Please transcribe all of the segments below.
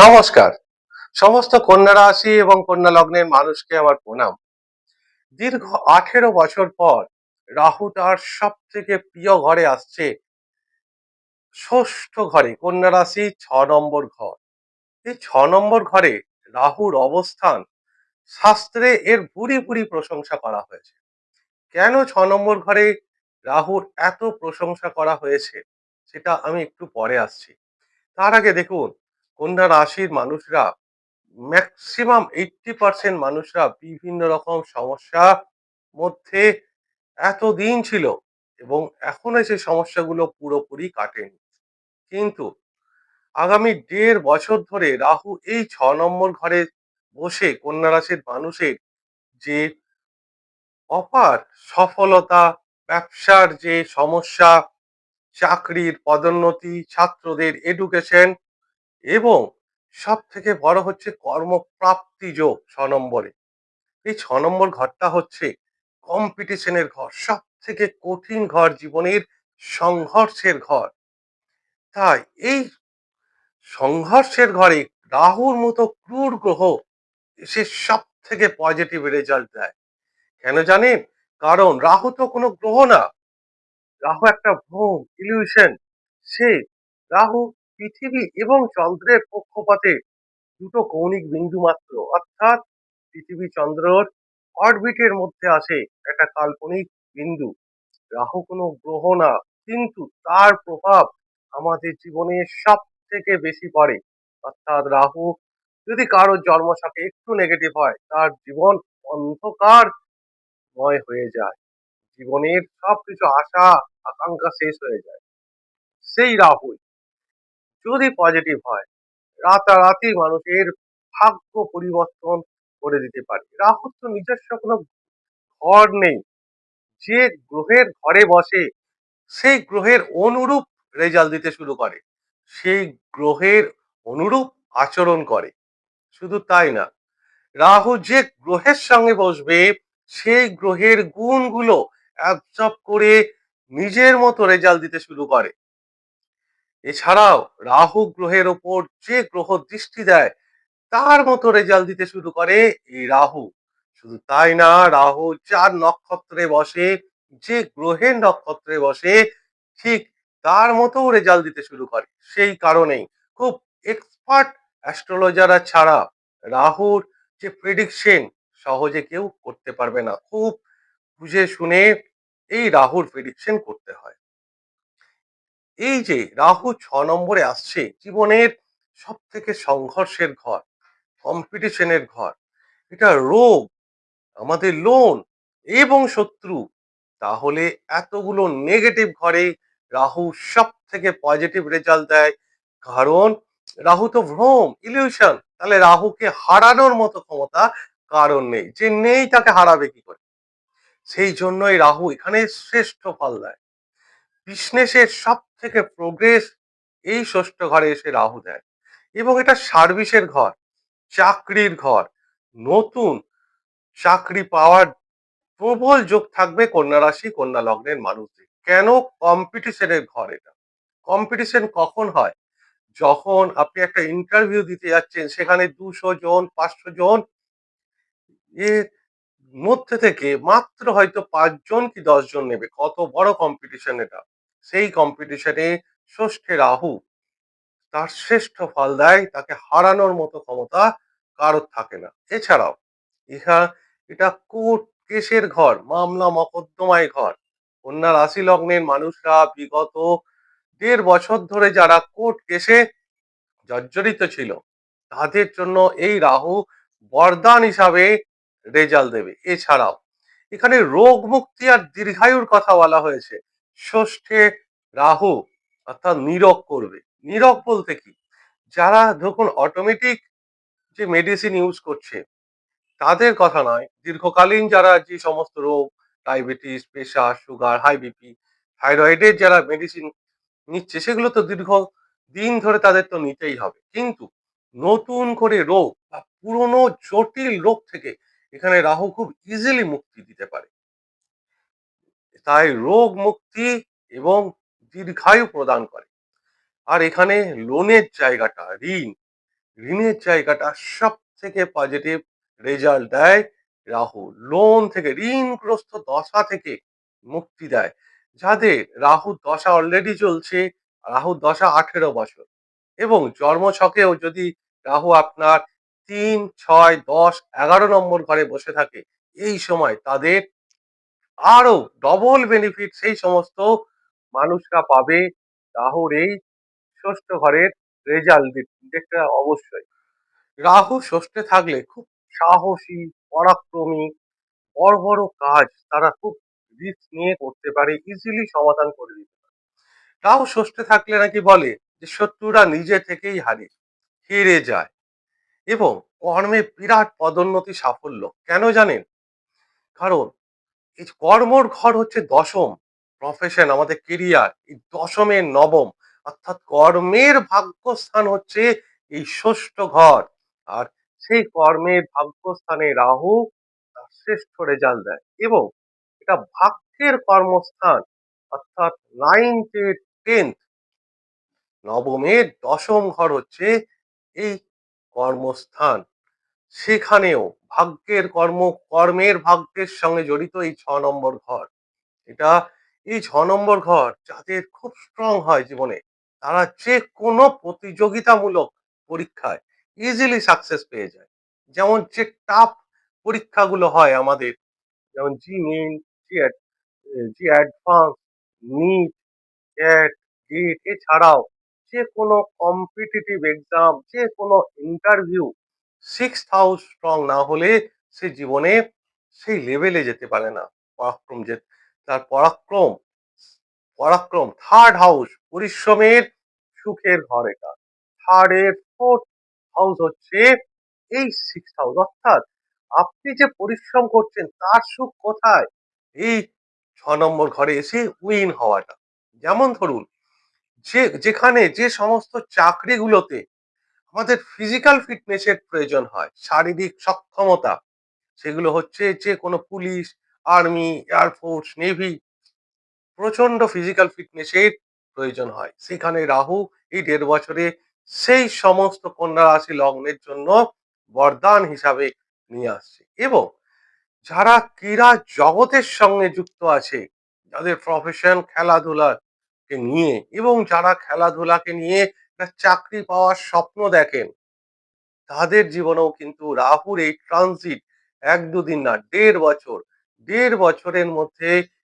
নমস্কার। সমস্ত কন্যা রাশি এবং কন্যা লগ্নের মানুষকে আমার প্রণাম। দীর্ঘ আঠেরো বছর পর রাহু তার সব থেকে প্রিয় ঘরে আসছে ষষ্ঠ ঘরে, কন্যা রাশি ছ নম্বর ঘর। এই ছ নম্বর ঘরে রাহুর অবস্থান শাস্ত্রে এর ভুরি ভুরি প্রশংসা করা হয়েছে। কেন ছ নম্বর ঘরে রাহুর এত প্রশংসা করা হয়েছে, সেটা আমি একটু পরে আসছি। তার আগে দেখুন কন্যা রাশির মানুষরা ম্যাক্সিমাম এইটটি পার্সেন্ট মানুষরা বিভিন্ন রকম সমস্যা মধ্যে এতদিন ছিল এবং এখনও সেই সমস্যাগুলো পুরোপুরি কাটেনি। কিন্তু আগামী দেড় বছর ধরে রাহু এই ছ নম্বর ঘরে বসে কন্যা রাশির মানুষের যে অপার সফলতা, ব্যবসার যে সমস্যা, চাকরির পদোন্নতি, ছাত্রদের এডুকেশন এবং সব থেকে বড় হচ্ছে কর্মপ্রাপ্তি যোগ ছ নম্বরে। এই ছ নম্বর ঘরটা হচ্ছে কম্পিটিশনের ঘর সব থেকে কঠিন ঘর জীবনের সংঘর্ষের ঘর। তাই এই সংঘর্ষের ঘরে রাহুর মতো ক্রূর গ্রহ সে সব থেকে পজিটিভ রেজাল্ট দেয়। কেন জানেন? কারণ রাহু তো কোনো গ্রহ না। রাহু একটা ভ্রম ইলিউশন সে রাহু পৃথিবী এবং চন্দ্রের পক্ষপাতে দুটো কৌণিক বিন্দু মাত্র। অর্থাৎ পৃথিবী চন্দ্রর অরবিটের মধ্যে আসে একটা কাল্পনিক বিন্দু। রাহু কোনো গ্রহ না, কিন্তু তার প্রভাব আমাদের জীবনে সব থেকে বেশি পড়ে। অর্থাৎ রাহু যদি কারোর জন্মসাথে একটু নেগেটিভ হয়, তার জীবন অন্ধকার অন্ধকারময় হয়ে যায়। জীবনের সবকিছু আশা, আকাঙ্ক্ষা শেষ হয়ে যায়। সেই রাহুই যদি পজিটিভ হয়, রাতারাতি মানুষের ভাগ্য পরিবর্তন করে দিতে পারে। রাহুর তো নিজস্ব কোনো ঘর নেই। যে গ্রহের ঘরে বসে, সেই গ্রহের অনুরূপ রেজাল্ট দিতে শুরু করে। সেই গ্রহের অনুরূপ আচরণ করে। শুধু তাই না, রাহু যে গ্রহের সঙ্গে বসবে, সেই গ্রহের গুণগুলো অ্যাবজর্ব করে নিজের মতো রেজাল্ট দিতে শুরু করে। এছাড়াও রাহু গ্রহের ওপর যে গ্রহ দৃষ্টি দেয়, তার মতো রেজাল্ট দিতে শুরু করে এই রাহু। শুধু তাই না, রাহু যার নক্ষত্রে বসে, যে গ্রহের নক্ষত্রে বসে, ঠিক তার মতো রেজাল্ট দিতে শুরু করে। সেই কারণেই খুব এক্সপার্ট অ্যাস্ট্রোলজাররা ছাড়া রাহুর যে প্রেডিকশন সহজে কেউ করতে পারবে না। খুব বুঝে শুনে এই রাহুর প্রেডিকশন করতে হয়। এই যে রাহু ছ নম্বরে আসছে, জীবনের সব থেকে সংঘর্ষের ঘর কম্পিটিশনের ঘর। এটা রোগ, আমাদের লোন এবং শত্রু। তাহলে এতগুলো নেগেটিভ ঘরে রাহু সব থেকে পজিটিভ রেজাল্ট দেয়। কারণ রাহু তো ভ্রম ইলিউশন তাহলে রাহুকে হারানোর মতো ক্ষমতা কারণ নেই। যে নেই তাকে হারাবে কি করে? সেই জন্যই রাহু এখানে শ্রেষ্ঠ ফল দেয়। বিজনেসের সব থেকে প্রোগ্রেস এই ষষ্ঠ ঘরে এসে রাহু দেয়। এবং এটা সার্ভিসের ঘর, চাকরির ঘর। নতুন চাকরি পাওয়ার প্রবল যোগ থাকবে কন্যা রাশি, কন্যা লগ্নের মানুষদের। কেন কম্পিটিশনের ঘর এটা? কম্পিটিশন কখন হয়? যখন আপনি একটা ইন্টারভিউ দিতে যাচ্ছেন, সেখানে দুশো জন, পাঁচশো জন এর মধ্যে থেকে মাত্র হয়তো পাঁচজন কি দশজন নেবে। কত বড় কম্পিটিশন এটা? সেই কম্পিটিশনে ষষ্ঠে রাহু তার শ্রেষ্ঠ ফল দেয়, তাকে হারানোর মতো ক্ষমতা কারোর থাকে না। এছাড়াও ইহা, এটা কোর্ট কেসের ঘর, মামলা মকদ্দমায় ঘর। কন্যা রাশি লগ্নের মানুষরা বিগত দেড় বছর ধরে যারা কোর্ট কেসে জর্জরিত ছিল, তাদের জন্য এই রাহু বরদান হিসাবে রেজাল্ট দেবে। এছাড়াও এখানে রোগ মুক্তি আর দীর্ঘায়ুর কথা বলা হয়েছে। ষষ্ঠে রাহু, অর্থাৎ নীরব করবে। নীরব বলতে কি? যারা ধরুন অটোমেটিক যে মেডিসিন ইউজ করছে, তাদের কথা নয়, দীর্ঘকালীন যারা যে সমস্ত রোগ diabetes pressure sugar high BP থাইরয়েডের যারা মেডিসিন নিচ্ছে, সেগুলো তো দীর্ঘ দিন ধরে তাদের তো নিতেই হবে। কিন্তু নতুন করে রোগ বা পুরনো জটিল রোগ থেকে এখানে রাহু খুব ইজিলি মুক্তি দিতে পারে। তাই রোগ মুক্তি এবং দীর্ঘায়ু প্রদান করে। আর এখানে লোনের জায়গাটা, ঋণ, ঋণের জায়গাটা সব থেকে পজিটিভ রেজাল্ট দেয় রাহু লোন থেকে, ঋণগ্রস্ত দশা থেকে মুক্তি দেয়, যাদের রাহু দশা অলরেডি চলছে রাহু দশা আঠেরো বছর। এবং জন্মছকেও যদি রাহু আপনার তিন, ছয়, দশ, এগারো নম্বর ঘরে বসে থাকে, এই সময় তাদের আরও ডবল বেনিফিট সেই সমস্ত মানুষরা পাবে রাহুর এই ষষ্ঠ ঘরের রেজাল্ট দেখতে অবশ্যই। রাহু ষষ্ঠে থাকলে খুব সাহসী, পরাক্রমী, বড় বড় কাজ তারা খুব রিস্ক নিয়ে করতে পারে ইজিলি সমাধান করে দিতে পারে। রাহু ষষ্ঠে থাকলে নাকি বলে যে শত্রুরা নিজে থেকেই হারে, হেরে যায় এবং কর্মে বিরাট পদোন্নতি সাফল্য। কেন জানেন? কারণ এই কর্মর ঘর হচ্ছে দশম প্রফেশন আমাদের কেরিয়ার এই দশমের নবম। অর্থাৎ কর্মের ভাগ্যস্থান হচ্ছে এই ষষ্ঠ ঘর। আর সেই কর্মের ভাগ্যস্থানে রাহু তার শ্রেষ্ঠ রেজাল্ট দেয় এবং এটা ভাগ্যের কর্মস্থান, অর্থাৎ নাইনথ টেন্থ নবমের দশম ঘর হচ্ছে এই কর্মস্থান। সেখানেও ভাগ্যের কর্ম, কর্মের ভাগ্যের সঙ্গে জড়িত এই ছ নম্বর ঘর। এটা এই ছ নম্বর ঘর যাদের খুব স্ট্রং হয় জীবনে, তারা যে কোনো প্রতিযোগিতামূলক পরীক্ষায় ইজিলি সাকসেস পেয়ে যায়। যেমন যে টাফ পরীক্ষাগুলো হয় আমাদের, যেমন JEE main JEE advance NEET CAT GATE এছাড়াও যে কোনো কম্পিটিটিভ এক্সাম যে কোনো ইন্টারভিউ সিক্স হাউস স্ট্রং না হলে সে জীবনে সেই লেভেলে যেতে পারে না। পরাক্রম যে, তার পরাক্রম পরাক্রম থার্ড হাউস পরিশ্রমের সুখের ঘর এটা। থার্ড এর ফোর্থ হাউস হচ্ছে এই সিক্স হাউস অর্থাৎ আপনি যে পরিশ্রম করছেন, তার সুখ কোথায়? এই ছ নম্বর ঘরে এসে উইন হওয়াটা। যেমন ধরুন, যে, যেখানে যে সমস্ত চাকরিগুলোতে আমাদের ফিজিক্যাল ফিটনেসের প্রয়োজন হয়, শারীরিক সক্ষমতা। সেগুলো হচ্ছে যে কোনো police army air force navy প্রচণ্ড ফিজিক্যাল ফিটনেসের প্রয়োজন হয়। সেখানে রাহু এই দেড় বছরে সেই সমস্ত কন্যা রাশি লগ্নের জন্য বরদান হিসাবে নিয়ে আসছে। এবং যারা ক্রীড়া জগতের সঙ্গে যুক্ত আছে, যাদের প্রফেশন খেলাধুলাকে নিয়ে এবং যারা খেলাধুলাকে নিয়ে চাকরি পাওয়ার স্বপ্ন দেখেন। তাদের জীবনেও কিন্তু রাহুর এই ট্রানজিট এক দুদিন না, দেড় বছর, দেড় বছরের মধ্যে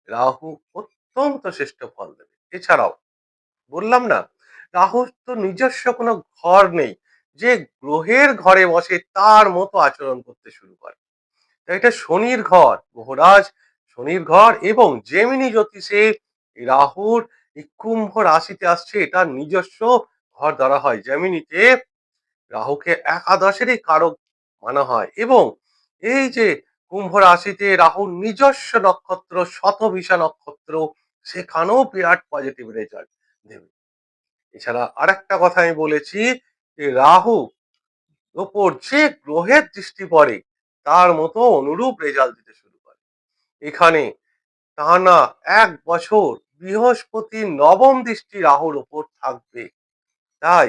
রাহু অত্যন্ত শ্রেষ্ঠ ফল দেবে। এছাড়াও বললাম না, রাহুর তো নিজস্ব কোনো ঘর নেই। যে গ্রহের ঘরে বসে তার মতো আচরণ করতে শুরু করে। এটা শনির ঘর গ্রহরাজ শনির ঘর এবং জেমিনি জ্যোতিষে রাহুর এই কুম্ভ রাশিতে আসছে, এটা নিজস্ব ঘর ধরা হয়। জেমিনিতে রাহুকে একাদশেরই কারক মানা হয় এবং এই যে কুম্ভ রাশিতে রাহুর নিজস্ব নক্ষত্র শতভিষা নক্ষত্র, সেখানেও বিরাট পজিটিভ রেজাল্ট দেবে। এছাড়া আরেকটা কথা আমি বলেছি যে রাহু ওপর যে গ্রহের দৃষ্টি পড়ে, তার মতো অনুরূপ রেজাল্ট দিতে শুরু করে। এখানে টানা এক বছর বৃহস্পতির নবম দৃষ্টি রাহুর ওপর থাকবে। তাই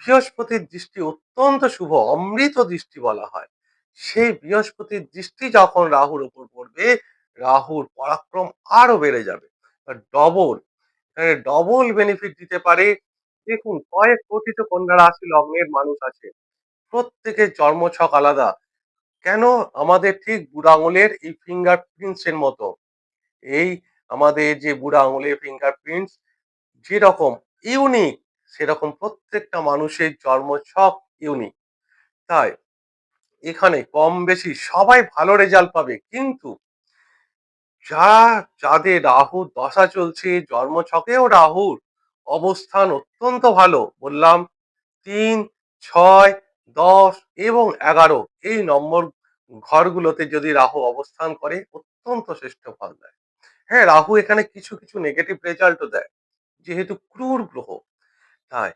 বৃহস্পতির দৃষ্টি অত্যন্ত শুভ, অমৃত দৃষ্টি বলা হয়। সেই বৃহস্পতির দৃষ্টি যখন রাহুর উপর পড়বে, রাহুর পরাক্রম আরও বেড়ে যাবে। ডবল ডবল বেনিফিট দিতে পারে। দেখুন, কয়েক কোটি তো কন্যা রাশি লগ্নের মানুষ আছে। প্রত্যেকের জন্মছক আলাদা। কেন? আমাদের ঠিক বুড়া আঙুলের এই ফিঙ্গার প্রিন্টস এর মতো। এই আমাদের যে বুড়া আঙুলের ফিঙ্গার প্রিন্টস যেরকম ইউনিক সেরকম প্রত্যেকটা মানুষের জন্মছক ইউনিক তাই এখানে কম বেশি সবাই ভালো রেজাল্ট পাবে। কিন্তু যা, যাদের রাহুর দশা চলছে, জন্মছকেও রাহুর অবস্থান অত্যন্ত ভালো। বললাম তিন, ছয়, দশ এবং এগারো এই নম্বর ঘরগুলোতে যদি রাহু অবস্থান করে, অত্যন্ত শ্রেষ্ঠ ফল দেয়। হ্যাঁ রাহু এখানে কিছু কিছু নেগেটিভ রেজাল্টও দেয়। যেহেতু ক্রুর গ্রহ তাই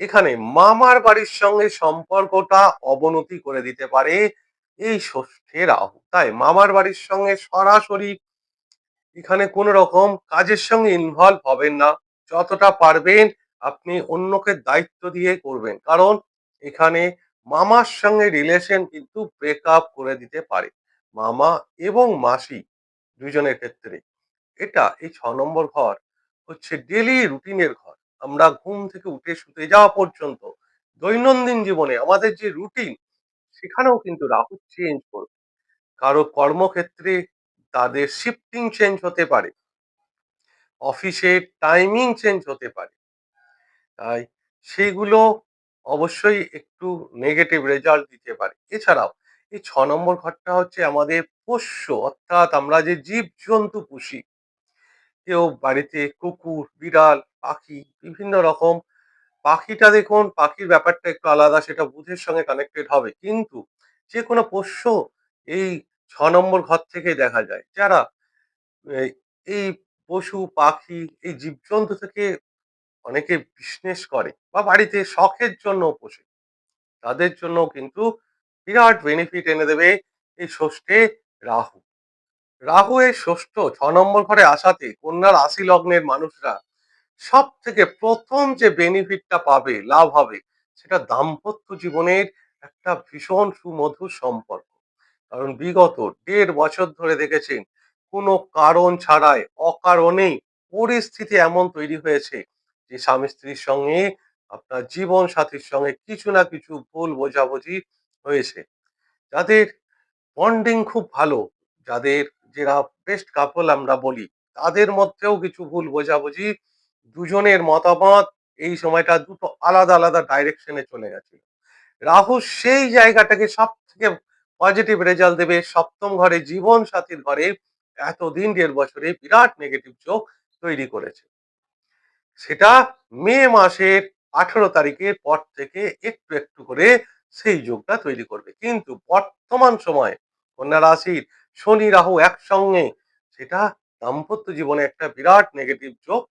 এখানে মামার বাড়ির সঙ্গে সম্পর্কটা অবনতি করে দিতে পারে এই ষষ্ঠে রাহু। তাই মামার বাড়ির সঙ্গে সরাসরি এখানে কোন রকম কাজের সঙ্গে ইনভলভ হবেন না। যতটা পারবেন আপনি অন্যকে দায়িত্ব দিয়ে করবেন। কারণ এখানে মামার সঙ্গে রিলেশন কিন্তু ব্রেকআপ করে দিতে পারে। মামা এবং মাসি দুজনের ক্ষেত্রে। এটা এই ছ নম্বর ঘর হচ্ছে ডেলি রুটিনের ঘর। আমরা ঘুম থেকে উঠে শুতে যাওয়া পর্যন্ত দৈনন্দিন জীবনে আমাদের যে রুটিন সেখানেও কিন্তু রাহু চেঞ্জ করবে। কারও কর্মক্ষেত্রে তাদের শিফটিং চেঞ্জ হতে পারে। অফিসের টাইমিং চেঞ্জ হতে পারে। তাই সেগুলো অবশ্যই একটু নেগেটিভ রেজাল্ট দিতে পারে। এছাড়াও এই ছ নম্বর ঘরটা হচ্ছে আমাদের পোষ্য, অর্থাৎ আমরা যে জীব জন্তু পুষি কেউ বাড়িতে কুকুর, বিড়াল, পাখি, বিভিন্ন রকম পাখিটা দেখুন, পাখির ব্যাপারটা একটু আলাদা, সেটা বুধের সঙ্গে কানেক্টেড হবে। কিন্তু যে কোনো পোষ্য এই ছ নম্বর ঘর থেকে দেখা যায়। যারা এই পশু, পাখি, এই জীবজন্তু থেকে অনেকে বিজনেস করে বা বাড়িতে শখের জন্য পোষে, তাদের জন্য কিন্তু বিরাট বেনিফিট এনে দেবে এই ষষ্ঠে রাহু। রাহু এই ষষ্ঠ ছ নম্বর ঘরে আসাতে কন্যার রাশি লগ্নের মানুষরা সব থেকে প্রথম যে বেনিফিটটা পাবে, লাভ হবে, সেটা দাম্পত্য জীবনের একটা ভীষণ সুমধুর সম্পর্ক। কারণ বিগত দেড় বছর ধরে দেখেছেন, কোনো কারণ ছাড়াই, অকারণেই পরিস্থিতি এমন তৈরি হয়েছে যে স্বামী স্ত্রীর সঙ্গে, আপনার জীবন সাথীর সঙ্গে কিছু না কিছু ভুল বোঝাবুঝি হয়েছে। যাদের বন্ডিং খুব ভালো, যাদের যারা বেস্ট কাপল আমরা বলি, তাদের মধ্যেও কিছু ভুল বোঝাবুঝি, দুজনের মতামত এই সময়টা দুটো আলাদা আলাদা ডাইরেকশনে চলে গেছে রাহু সেই জায়গাটাকে সব থেকে পজিটিভ রেজাল্ট দেবে, সপ্তম ঘরে জীবন সাথীর ঘরে এতদিন, দেড় বছরে বিরাট নেগেটিভ যোগ তৈরি করেছে। সেটা মে মাসের আঠারো তারিখের পর থেকে একটু একটু করে সেই যোগটা তৈরি করবে। কিন্তু বর্তমান সময়ে কন্যা রাশির শনি রাহু একসঙ্গে, সেটা দাম্পত্য জীবনে একটা বিরাট নেগেটিভ যোগ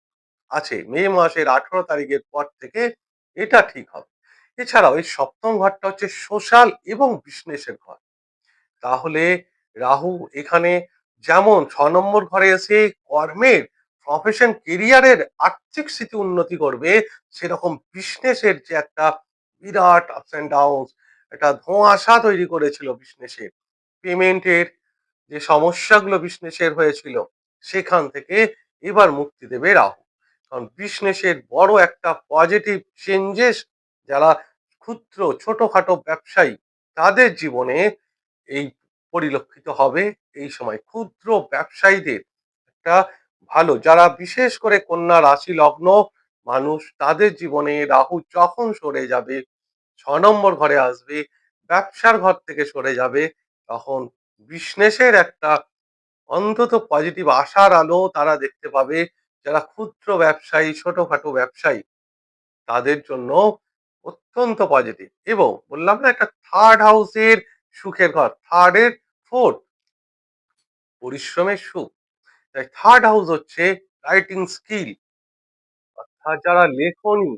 আছে। মে মাসের আঠারো তারিখের পর থেকে এটা ঠিক হবে। এছাড়াও এই সপ্তম ঘরটা হচ্ছে সোশ্যাল এবং বিজনেসের ঘর। তাহলে রাহু এখানে যেমন ছ নম্বর ঘরে এসে কর্মের প্রফেশন কেরিয়ারের আর্থিক স্থিতি উন্নতি করবে, সেরকম বিজনেসের যে একটা বিরাট আপস অ্যান্ড ডাউন একটা ধোঁয়াশা তৈরি করেছিল বিজনেসের পেমেন্টের যে সমস্যাগুলো বিজনেসের হয়েছিল, সেখান থেকে এবার মুক্তি দেবে রাহু। কারণ বিজনেসের বড় একটা পজিটিভ চেঞ্জেস যারা ক্ষুদ্র, ছোটখাটো ব্যবসায়ী, তাদের জীবনে এই পরিলক্ষিত হবে এই সময়। ক্ষুদ্র ব্যবসায়ীদের একটা ভালো, যারা বিশেষ করে কন্যা রাশি লগ্ন মানুষ, তাদের জীবনে রাহু যখন সরে যাবে, ছ নম্বর ঘরে আসবে, ব্যবসার ঘর থেকে সরে যাবে, তখন বিজনেসের একটা অন্তত পজিটিভ আশার আলো তারা দেখতে পাবে যারা ক্ষুদ্র ব্যবসায়ী, ছোটখাটো ব্যবসায়ী। তাদের জন্য অত্যন্ত পজিটিভ এবং বললাম না, একটা থার্ড হাউসের সুখের ঘর থার্ড এর ফোর্থ পরিশ্রমের সুখ। তাই থার্ড হাউস হচ্ছে রাইটিং স্কিল অর্থাৎ যারা লেখনী,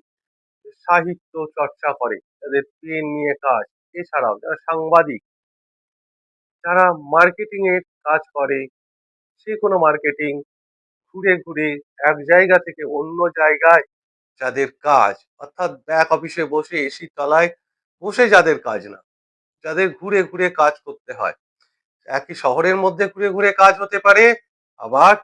সাহিত্য চর্চা করে, তাদের পেন নিয়ে কাজ, এছাড়াও যারা সাংবাদিক যারা মার্কেটিং এর কাজ করে যে কোনো মার্কেটিং ঘুরে ঘুরে এক জায়গা থেকে অন্য জায়গায় যাদের কাজ, অর্থাৎ ব্যাক অফিসে বসে এসি তলায় বসে যাদের কাজ না, যাদের ঘুরে ঘুরে কাজ করতে হয়। একই শহরের মধ্যে ঘুরে ঘুরে কাজ হতে পারে, আবার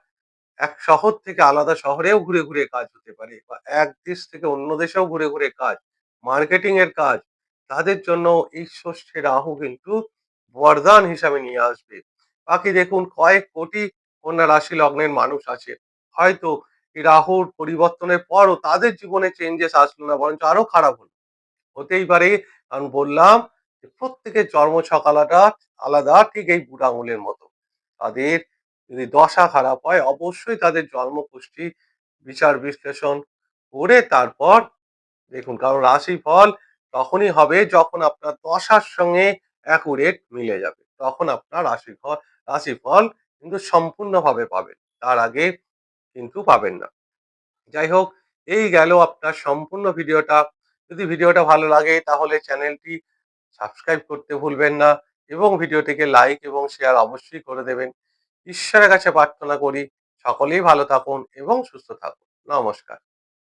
এক শহর থেকে আলাদা শহরেও ঘুরে ঘুরে কাজ হতে পারে, বা এক দেশ থেকে অন্য দেশেও ঘুরে ঘুরে কাজ। মার্কেটিং এর কাজ, তাদের জন্য এই ষষ্ঠী রাহু কিন্তু বরদান হিসাবে নিয়ে আসবে। বাকি দেখুন, কয়েক কোটি কন্যা রাশি লগ্নের মানুষ আছে। হয়তো রাহুর পরিবর্তনের পরও তাদের জীবনে চেঞ্জেস আসলো না, বরঞ্চ আরও খারাপ হলো। হতেই পারে, কারণ বললাম প্রত্যেকের জন্ম আলাদা আলাদা, ঠিক এই বুড়া আঙুলের মতো। তাদের যদি দশা খারাপ হয়, অবশ্যই তাদের জন্মপুষ্টি, বিচার বিশ্লেষণ করে তারপর দেখুন, কারণ রাশি ফল তখনই হবে যখন আপনার দশার সঙ্গে অ্যাকুরেট মিলে যাবে। তখন আপনার রাশি ফল রাশি ফল কিন্তু সম্পূর্ণভাবে পাবেন। তার আগে কিন্তু পাবেন না। যাই হোক, এই গেল আপনার সম্পূর্ণ ভিডিওটা। যদি ভিডিওটা ভালো লাগে তাহলে চ্যানেলটি সাবস্ক্রাইব করতে ভুলবেন না এবং ভিডিওটিকে লাইক এবং শেয়ার অবশ্যই করে দেবেন। ঈশ্বরের কাছে প্রার্থনা করি, সকলেই ভালো থাকুন এবং সুস্থ থাকুন। নমস্কার।